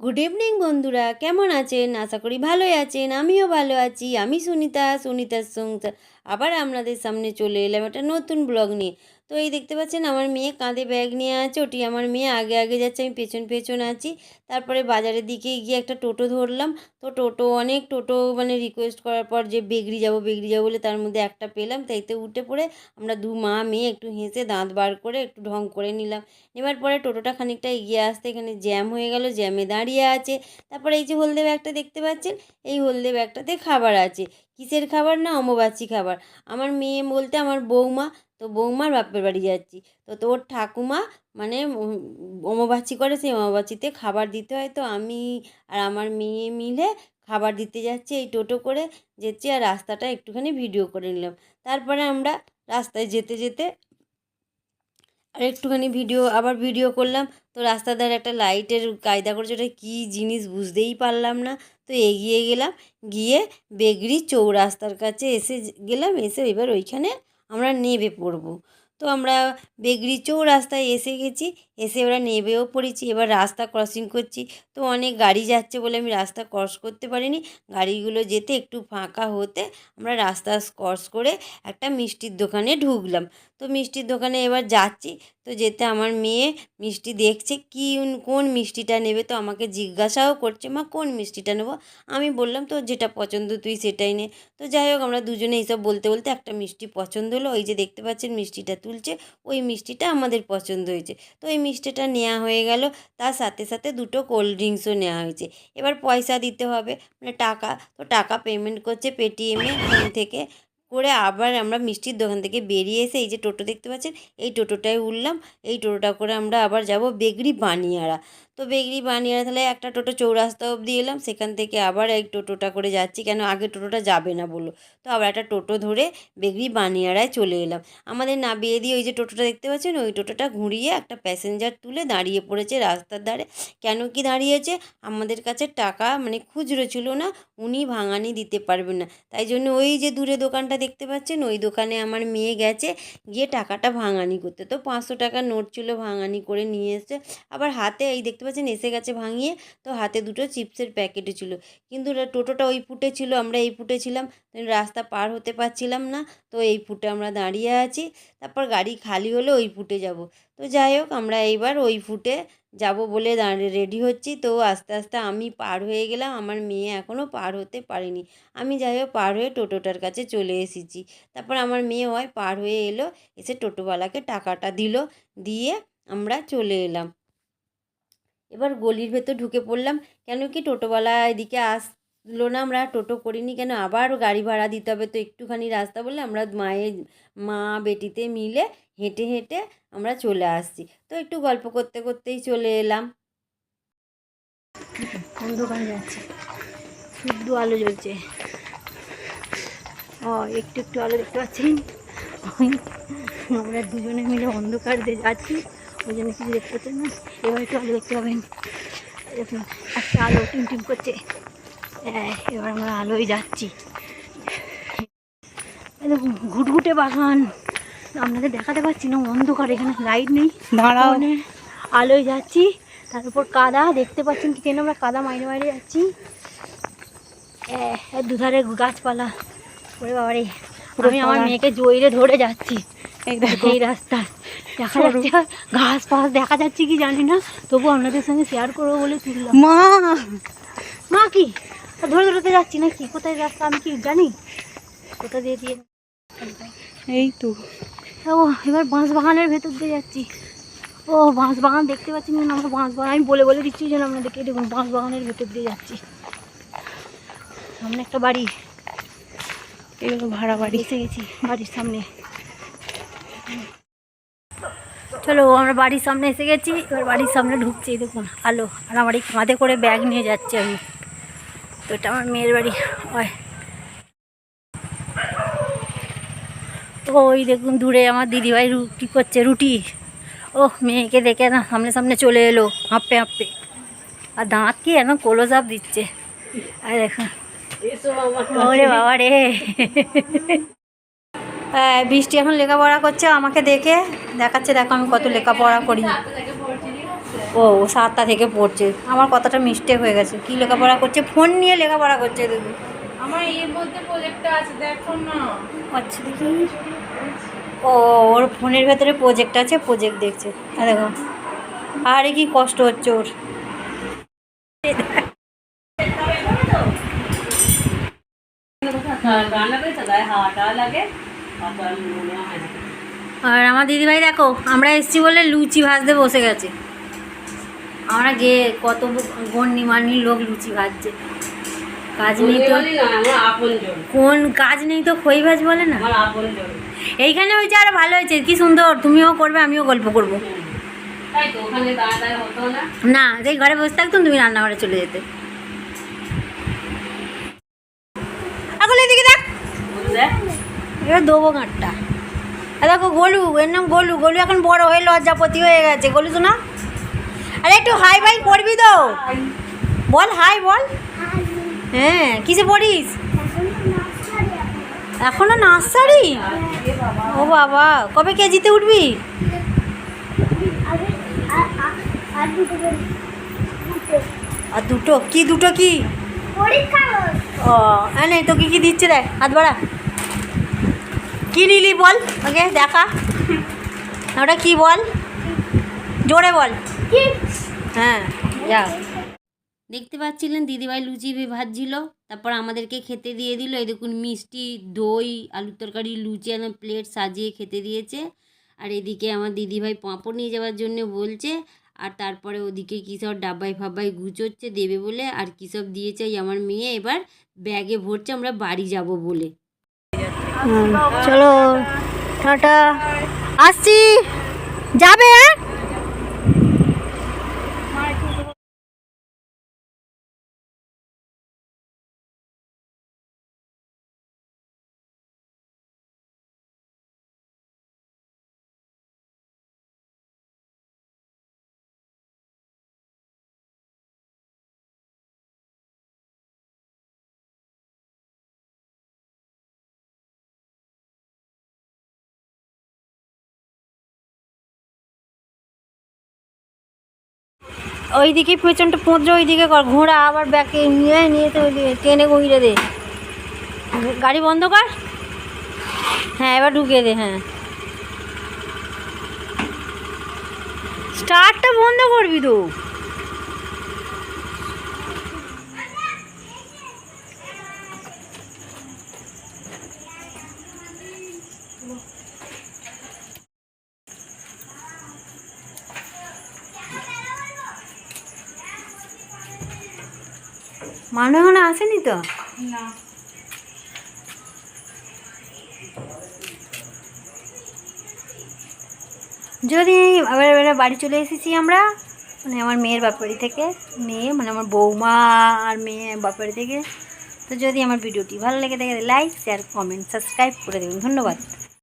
Good evening বন্ধুরা। কেমন আছেন? আশা করি ভালোই আছেন। আমিও ভালো আছি। আমি সুনিতা, সুনিতার সংসার আবার আপনাদের সামনে চলে এলাম একটা নতুন ব্লগ নিয়ে। তো এই দেখতে পাচ্ছেন আমার মেয়ে কাঁধে ব্যাগ নিয়ে আছে, ওটি আমার মেয়ে আগে আগে যাচ্ছে, আমি পেছন পেছন আছি। তারপরে বাজারের দিকে গিয়ে একটা টোটো ধরলাম। তো টোটো, অনেক টোটো মানে রিকোয়েস্ট করার পর যে বেগড়ি যাব বেগড়ি যাব বলে তার মধ্যে একটা পেলাম। তাইতে উঠে পড়ে আমরা দু মা মেয়ে একটু হেসে দাঁত বার করে একটু ঢং করে নিলাম। নেবার পরে টোটোটা খানিকটা এগিয়ে আসতে এখানে জ্যাম হয়ে গেল জ্যামে দাঁড়িয়ে আছে। তারপরে এই যে হলদে ব্যাগটা দেখতে পাচ্ছেন, এই হলদে ব্যাগটাতে খাবার আছে। কিসের খাবার না অম্বুবাচী খাবার? আমার মেয়ে বলতে আমার বৌমা, তো বৌমার বাপের বাড়ি যাচ্ছি। তো তোর ঠাকুমা মানে অম্বুবাচী করে, সেই অম্বুবাচীতে খাবার দিতে হয়। তো আমি আর আমার মেয়ে মিলে খাবার দিতে যাচ্ছি এই টোটো করে যেচ্ছি আর রাস্তাটা একটুখানি ভিডিও করে নিলাম। তারপরে আমরা রাস্তায় যেতে যেতে আর একটুখানি ভিডিও, আবার ভিডিও করলাম। তো রাস্তার ধারে একটা লাইটের কায়দা করেছে, ওটা কী জিনিস বুঝতেই পারলাম না। তো এগিয়ে গেলাম। গিয়ে বেগড়ি চৌরাস্তার কাছে এসে গেলাম। এসে এবার ওইখানে আমরা নেবে পড়ব। তো আমরা বেগড়ি চৌরাস্তায় এসে গেছি। এসে ওরা নেবেও পড়েছি। এবার রাস্তা ক্রসিং করছি। তো অনেক গাড়ি যাচ্ছে বলে আমি রাস্তা ক্রস করতে পারিনি। গাড়িগুলো যেতে একটু ফাঁকা হতে আমরা রাস্তা ক্রস করে একটা মিষ্টির দোকানে ঢুকলাম। তো মিষ্টির দোকানে এবার যাচ্ছি। তো যেতে আমার মেয়ে মিষ্টি দেখছে, কি কোন মিষ্টিটা নেবে? তো আমাকে জিজ্ঞাসাও করছে, মা, কোন মিষ্টিটা নেব? আমি বললাম তো যেটা পছন্দ তুই সেটাই নে। তো যাই হোক, আমরা দুজনে এইসব বলতে বলতে একটা মিষ্টি পছন্দ হলো। ওই যে দেখতে পাচ্ছেন মিষ্টিটা তুলছে, ওই মিষ্টিটা আমাদের পছন্দ হয়েছে। তো এই মিষ্টিটা নেওয়া হয়ে গেল। তার সাথে সাথে দুটো কোল্ড ড্রিঙ্কসও নেওয়া হয়েছে। এবার পয়সা দিতে হবে মানে টাকা, তো টাকা পেমেন্ট করছে পেটিএমে ফোন থেকে। করে আবার আমরা মিষ্টির দোকান থেকে বেরিয়ে এসে এই যে টোটো দেখতে পাচ্ছেন, এই টোটোটায় উঠলাম। এই টোটোটা করে আমরা আবার যাব বেগড়ি বানিয়ারা। তো বেগড়ি বানিয়ারা তাহলে একটা টোটো চৌরাস্তা অবধি এলাম, সেখান থেকে আবার এই টোটোটা করে যাচ্ছি। কেন? আগে টোটোটা যাবে না বলল। তো আবার একটা টোটো ধরে বেগড়ি বানিয়ারায় চলে এলাম। আমাদের নামিয়ে দিয়ে ওই যে টোটোটা দেখতে পাচ্ছেন? ওই টোটোটা ঘুরিয়ে একটা প্যাসেঞ্জার তুলে দাঁড়িয়ে পড়েছে রাস্তার ধারে। কেন কি দাঁড়িয়েছে? আমাদের কাছে টাকা মানে খুচরো ছিল না, উনি ভাঙানি দিতে পারবেন না। তাই জন্য ওই যে দূরে দোকানটা দেখতে পাচ্ছেন? ওই দোকানে আমার মেয়ে গেছে, গিয়ে টাকাটা ভাঙানি করতে। তো পাঁচশো টাকার নোট ছিল, ভাঙানি করে নিয়ে এসছে। আবার হাতে এই দেখতে পাচ্ছেন এসে গেছে ভাঙিয়ে, তো হাতে দুটো চিপসের প্যাকেটও ছিল। কিন্তু টোটোটা ওই ফুটে ছিল, আমরা এই ফুটে ছিলাম। রাস্তা পার হতে পারছিলাম না, তো এই ফুটে আমরা দাঁড়িয়ে আছি। তারপর গাড়ি খালি হলে ওই ফুটে যাব। তো যাই হোক, আমরা এইবার ওই ফুটে যাব বলে দাঁড়িয়ে রেডি হচ্ছি। তো আস্তে আস্তে আমি পার হয়ে গেলাম, আমার মেয়ে এখনও পার হতে পারেনি। আমি যাই হোক, পার হয়ে টোটোটার কাছে চলে এসেছি। তারপর আমার মেয়ে হয়, পার হয়ে এলো, এসে টোটোওয়ালাকে টাকাটা দিল, দিয়ে আমরা চলে এলাম। এবার গলির ভেতর ঢুকে পড়লাম। কেন কি টোটোওয়ালা এদিকে আসলো না? আমরা টোটো করিনি কেন? আবার গাড়ি ভাড়া দিতে হবে তো একটুখানি রাস্তা বলে আমরা মায়ের মা বেটিতে মিলে হেঁটে হেঁটে আমরা চলে আসছি। তো একটু গল্প করতে করতেই চলে এলাম। অন্ধকার যাচ্ছে শুদ্ধ আলো জ্বলছে। ও, একটু একটু আলো দেখতে পাচ্ছেন? আমরা দুজনে মিলে অন্ধকার দিয়ে যাচ্ছি। ওই জন্য কিছু দেখতে পাচ্ছেন না। এবার একটু আলো দেখতে পাবেন। দেখুন একটা আলো টিম টিম করছে। হ্যাঁ এবার আমরা আলোয় যাচ্ছি। দেখুন ঘুটঘুটে বাগান। আপনাদের দেখাতে পাচ্ছি না অন্ধকার এখানে লাইট নেই। দাঁড়াও। আলোয় যাচ্ছি। তার উপর কাদা দেখতে পাচ্ছেন কি কেন আমরা কাদা মাইনে মাইনে যাচ্ছি। এ, দুধারে গাছপালা। ওরে বাবারে আমি আমার মেয়েকে জয়রে ধরে যাচ্ছি। এই দেখো। এই রাস্তা। দেখা যাচ্ছে ঘাস ফাস দেখা যাচ্ছে কি জানি না। তবু আপনাদের সঙ্গে শেয়ার করব বলে তুললাম। মা! মা কি? ধরে ধরতে যাচ্ছি নাকি? কোথায় রাস্তা আমি কি জানি? কোথা দিয়ে দিয়ে এই তো। ও এবার বাঁশ বাগানের ভেতর দিয়ে যাচ্ছি। ও বাঁশ বাগান দেখতে পাচ্ছি না আমরা বাঁশ বাগান আমি বলে বলে দিচ্ছি যেন আপনাদেরকে দেখুন বাঁশ বাগানের ভেতর দিয়ে যাচ্ছি। সামনে একটা বাড়ি। এগুলো ভাড়া বাড়ি। এসে গেছি বাড়ির সামনে। চলো আমরা বাড়ির সামনে এসে গেছি এবার বাড়ির সামনে ঢুকছি দেখুন আলো আর আমার এই কাঁধে করে ব্যাগ নিয়ে যাচ্ছি আমি। তো এটা আমার মেয়ের বাড়ি হয় ওই দেখুন দূরে আমার দিদিভাই রুটি করছে রুটি। ও মেয়েকে দেখে না সামনে সামনে চলে এলো হাঁপে হাঁপে। আর দাঁত কি এখন কলোজাপ দিচ্ছে। আর দেখুন। ওরে বাবা রে। বৃষ্টি এখন লেখাপড়া করছে আমাকে দেখে দেখাচ্ছে দেখো আমি কত লেখাপড়া করি। ও সাতটা থেকে পড়ছে। আমার কথাটা মিস্টেক হয়ে গেছে। কি লেখাপড়া করছে? ফোন নিয়ে লেখাপড়া করছে দেখি। আমার এর মধ্যে প্রজেক্টটা আছে দেখো না। আচ্ছা দেখি। ও ওর ফোনের ভেতরে প্রজেক্ট আছে প্রজেক্ট দেখছে। আর দেখো। আরে কি কষ্ট হচ্ছে ওর। আর আমার দিদিভাই দেখো আমরা এসছি বলে লুচি ভাজতে বসে গেছে। আমরা গিয়ে কত গণ্যি মানি লোক লুচি ভাজছে। কাজ নেই তো। কোন কাজ নেই তো খই ভাজ বলে না? এইখানে হয়েছে আরও ভালো হয়েছে কি সুন্দর তুমিও করবে আমিও গল্প করব। না। যেই ঘরে বসে থাকতাম তুমি রান্নাঘরে চলে যেতে। এখন এদিকে দেখ এবার দেবো গাঁটটা। আর দেখো গোলু এর নাম গোলু। গোলু এখন বড় হয়ে লজ্জাপতি হয়ে গেছে। গোলু তো না আরে একটু হাই ভাই করবি তো। বল হাই বল। হ্যাঁ কিসে পড়িস? এখনও নার্সারি? ও বাবা কবে কেজিতে উঠবি? আর দুটো কি দুটো কি? ও এনে তোকে কি দিচ্ছে রে হাত বাড়া। কি নিলি বল? ওকে, দেখা। ওটা কি বল? জোরে বল। হ্যাঁ যা। দেখতে পাচ্ছিলেন, দিদিভাই লুচি ভাজছিল, তারপর আমাদেরকে খেতে দিয়ে দিল। এই দেখুন, মিষ্টি, দই, আলুর তরকারি, লুচি একদম প্লেট সাজিয়ে খেতে দিয়েছে। আর এদিকে আমার দিদিভাই পাঁপড় নিয়ে যাওয়ার জন্য বলছে, আর তারপরে ওদিকে কী সব ডাব্বাই ফাব্বাই গুছোচ্ছে দেবে বলে, আর কী সব দিয়েছে আমার মেয়ে। এবার ব্যাগে ভরছে, আমরা বাড়ি যাব বলে। চলো টাটা আসছি যাবে হ্যাঁ? ওইদিকে পেছনটা পোঁতরে ওইদিকে কর, ঘোড়া আবার ব্যাকে নিয়ে নিয়ে তো টেনে ঘুরে দে। গাড়ি বন্ধ কর। হ্যাঁ এবার ঢুকিয়ে দে হ্যাঁ। স্টার্টটা বন্ধ করবি তো। মানে মনে আসেনি তো? না। যদি আবার এবারে বাড়ি চলে এসেছি আমরা মানে আমার মেয়ের বাপবাড়ি থেকে মেয়ে মানে আমার বৌমা আর মেয়ে বাপবাড়ি থেকে তো যদি আমার ভিডিওটি ভালো লেগে থাকে লাইক শেয়ার কমেন্ট সাবস্ক্রাইব করে দেবেন। ধন্যবাদ।